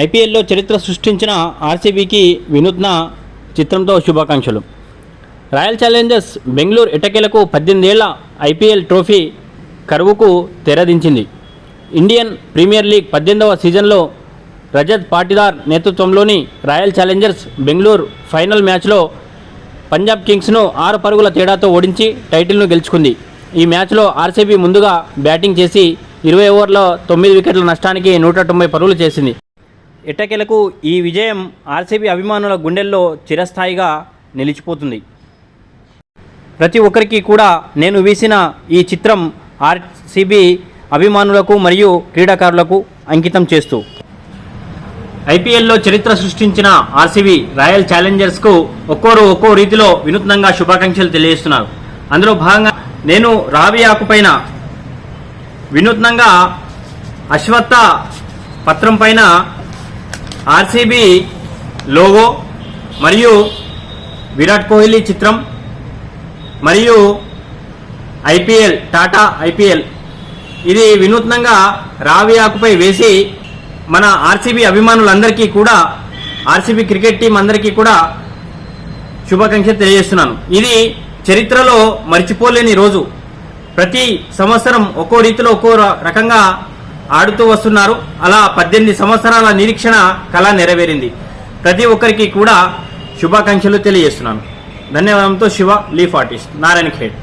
ఐపీఎల్లో చరిత్ర సృష్టించిన ఆర్సీబీకి వినూత్న చిత్రంతో శుభాకాంక్షలు. రాయల్ ఛాలెంజర్స్ బెంగళూరు ఇటకెలకు పద్దెనిమిదేళ్ళ ఐపీఎల్ ట్రోఫీ కరువుకు తెరదించింది. ఇండియన్ ప్రీమియర్ లీగ్ పద్దెనిమిదవ సీజన్లో రజత్ పాటిదార్ నేతృత్వంలోని రాయల్ ఛాలెంజర్స్ బెంగళూరు ఫైనల్ మ్యాచ్లో పంజాబ్ కింగ్స్ను ఆరు పరుగుల తేడాతో ఓడించి టైటిల్ను గెలుచుకుంది. ఈ మ్యాచ్లో ఆర్సీబీ ముందుగా బ్యాటింగ్ చేసి ఇరవై ఓవర్లో తొమ్మిది వికెట్ల నష్టానికి నూట తొంభై పరుగులు చేసింది. ఎట్టకేలకు ఈ విజయం ఆర్సీబీ అభిమానుల గుండెల్లో చిరస్థాయిగా నిలిచిపోతుంది. ప్రతి ఒక్కరికి కూడా నేను వీసిన ఈ చిత్రం ఆర్సీబీ అభిమానులకు మరియు క్రీడాకారులకు అంకితం చేస్తూ. ఐపీఎల్లో చరిత్ర సృష్టించిన ఆర్సీబీ రాయల్ ఛాలెంజర్స్కు ఒక్కోరు ఒక్కో రీతిలో వినూత్నంగా శుభాకాంక్షలు తెలియజేస్తున్నారు. అందులో భాగంగా నేను రావి ఆకుపైన వినూత్నంగా అశ్వత్థ పత్రం పైన ఆర్సీబీ లోగో మరియు విరాట్ కోహ్లీ చిత్రం మరియు ఐపీఎల్ టాటా ఐపీఎల్. ఇది వినూత్నంగా రావి ఆకుపై వేసి మన ఆర్సీబీ అభిమానులందరికీ కూడా ఆర్సీబీ క్రికెట్ టీం అందరికీ కూడా శుభాకాంక్షలు తెలియజేస్తున్నాను. ఇది చరిత్రలో మర్చిపోలేని రోజు. ప్రతి సంవత్సరం ఒక్కో రీతిలో ఒక్కో రకంగా ఆడుతూ వస్తున్నారు. అలా పద్దెనిమిది సంవత్సరాల నిరీక్షణ కళ నెరవేరింది. ప్రతి ఒక్కరికి కూడా శుభాకాంక్షలు తెలియజేస్తున్నాను. ధన్యవాదంతో శివ లీఫ్ ఆర్టిస్ట్ నారాయణ ఖేడ్.